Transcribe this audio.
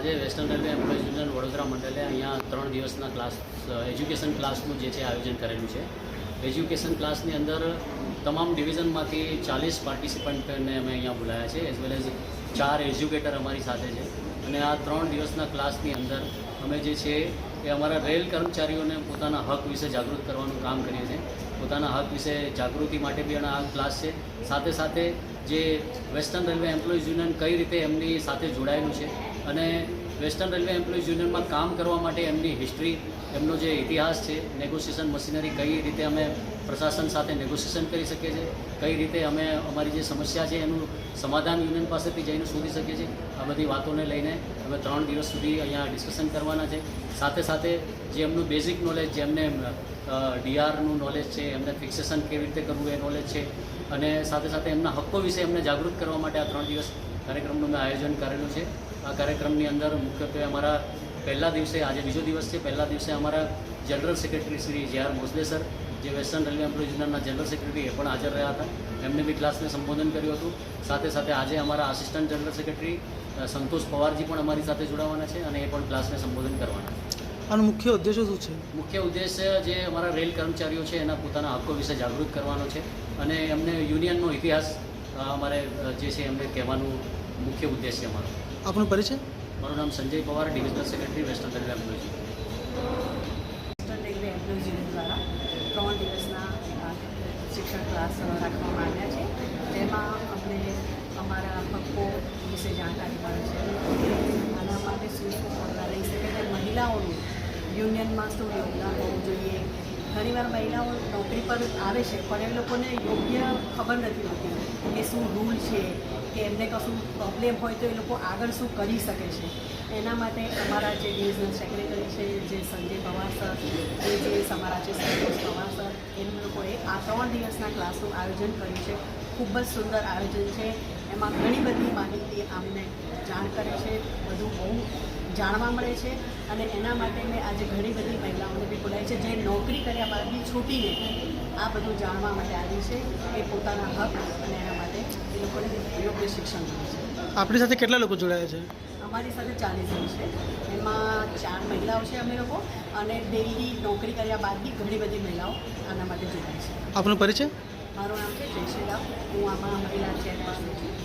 આજે western railway employees union Vadodara મંડળે અહીંયા ત્રણ દિવસના ક્લાસ એજ્યુકેશન ક્લાસનું જે છે આયોજન કરેલું છે. એજ્યુકેશન ક્લાસની અંદર તમામ ડિવિઝનમાંથી ચાલીસ પાર્ટિસિપન્ટને અમે અહીંયા બોલાયા છે એઝ વેલ એઝ ચાર એજ્યુકેટર અમારી સાથે છે. અને આ ત્રણ દિવસના ક્લાસની અંદર અમે જે છે એ અમારા રેલ કર્મચારીઓને પોતાના હક વિશે જાગૃત કરવાનું કામ કરીએ છીએ. પોતાના હક વિશે જાગૃતિ માટે બી આ ક્લાસ છે. સાથે સાથે જે વેસ્ટર્ન રેલવે એમ્પ્લોઈઝ યુનિયન કઈ રીતે એમની સાથે જોડાયેલું છે અને વેસ્ટર્ન રેલવે એમ્પ્લોઈઝ યુનિયનમાં કામ કરવા માટે એમની હિસ્ટ્રી એમનો જે ઇતિહાસ છે નેગોશિએશન મશીનરી કઈ રીતે અમે પ્રશાસન સાથે નેગોશિએશન કરી શકીએ છીએ, કઈ રીતે અમે અમારી જે સમસ્યા છે એનું સમાધાન યુનિયન પાસેથી જઈને શોધી શકીએ છીએ, આ બધી વાતોને લઈને અમે ત્રણ દિવસ સુધી અહીંયા ડિસ્કશન કરવાના છે. સાથે સાથે જે એમનું બેઝિક નોલેજ જેમને ડીઆરનું નોલેજ છે, એમને ફિક્સેશન કેવી રીતે કરવું એ નોલેજ છે. અને સાથે સાથે એમના હક્કો વિશે એમને જાગૃત કરવા માટે આ ત્રણ દિવસ કાર્યક્રમનું મેં આયોજન કરેલું છે. આ કાર્યક્રમની અંદર મુખ્યત્વે અમારા પહેલા દિવસે આજે બીજો દિવસ છે પહેલા દિવસે અમારા general secretary Shri J R Bhosle sir જે વેસ્ટર્ન રેલવે યુનિયનના જનરલ સેક્રેટરી એ પણ હાજર રહ્યા હતા. એમને બી ક્લાસને સંબોધન કર્યું હતું. સાથે સાથે આજે અમારા assistant general secretary Santosh Pawarji પણ અમારી સાથે જોડાવાના છે અને એ પણ ક્લાસને સંબોધન કરવાના છે. આનો મુખ્ય ઉદ્દેશો શું છે? મુખ્ય ઉદ્દેશ્ય જે અમારા રેલ કર્મચારીઓ છે એના પોતાના હક્કો વિશે જાગૃત કરવાનો છે અને એમને યુનિયનનો ઇતિહાસ અમારે જે છે એમને કહેવાનું મુખ્ય ઉદ્દેશ્ય અમારો. આપનો પરિચય? મારું નામ Sanjay Pawar divisional secretary western railway employees western railway union દ્વારા ત્રણ દિવસના શિક્ષણ ક્લાસ રાખવામાં આવ્યા છે. તેમાં અમને અમારા હક્કો વિશે જાણકારી મળે છે. આના માટે શું શું પગલાં લઈ શકે છે. મહિલાઓનું યુનિયનમાં શું યોગદાન હોવું જોઈએ. ઘણીવાર મહિલાઓ પર આવે છે, પણ એ લોકોને યોગ્ય ખબર નથી હોતી કે શું રૂલ છે, કે એમને કશું પ્રોબ્લેમ હોય તો એ લોકો આગળ શું કરી શકે છે. એના માટે અમારા જે ડિવિઝનલ સેક્રેટરી છે, જે સંજય પવાર સર એ જે અમારા જે સંતોષ પવાર સર એમ લોકોએ આ ત્રણ દિવસના ક્લાસનું આયોજન કર્યું છે. ખૂબ જ સુંદર આયોજન છે. એમાં ઘણી બધી માહિતી અમને જાણ કરે છે, બધું બહુ જાણવા મળે છે. અને એના માટે મેં આજે ઘણી બધી મહિલાઓને બી બોલાવી છે. જે નોકરી કર્યા બાદ છૂટીને આ બધું જાણવા માટે આવી છે એ પોતાના હક અને એના માટે એ લોકોને યોગ્ય શિક્ષણ મળે છે. આપણી સાથે કેટલા લોકો જોડાયા છે? અમારી સાથે ચાલીસ છે. એમાં ચાર મહિલાઓ છે અમે લોકો અને ડેલી નોકરી કર્યા બાદ બી ઘણી બધી મહિલાઓ આના માટે જોડાય છે. આપનો પરિચય? મારું નામ છે જયશ્રી રાવ. હું આમાં મહિલા ચેરપર્સન છું.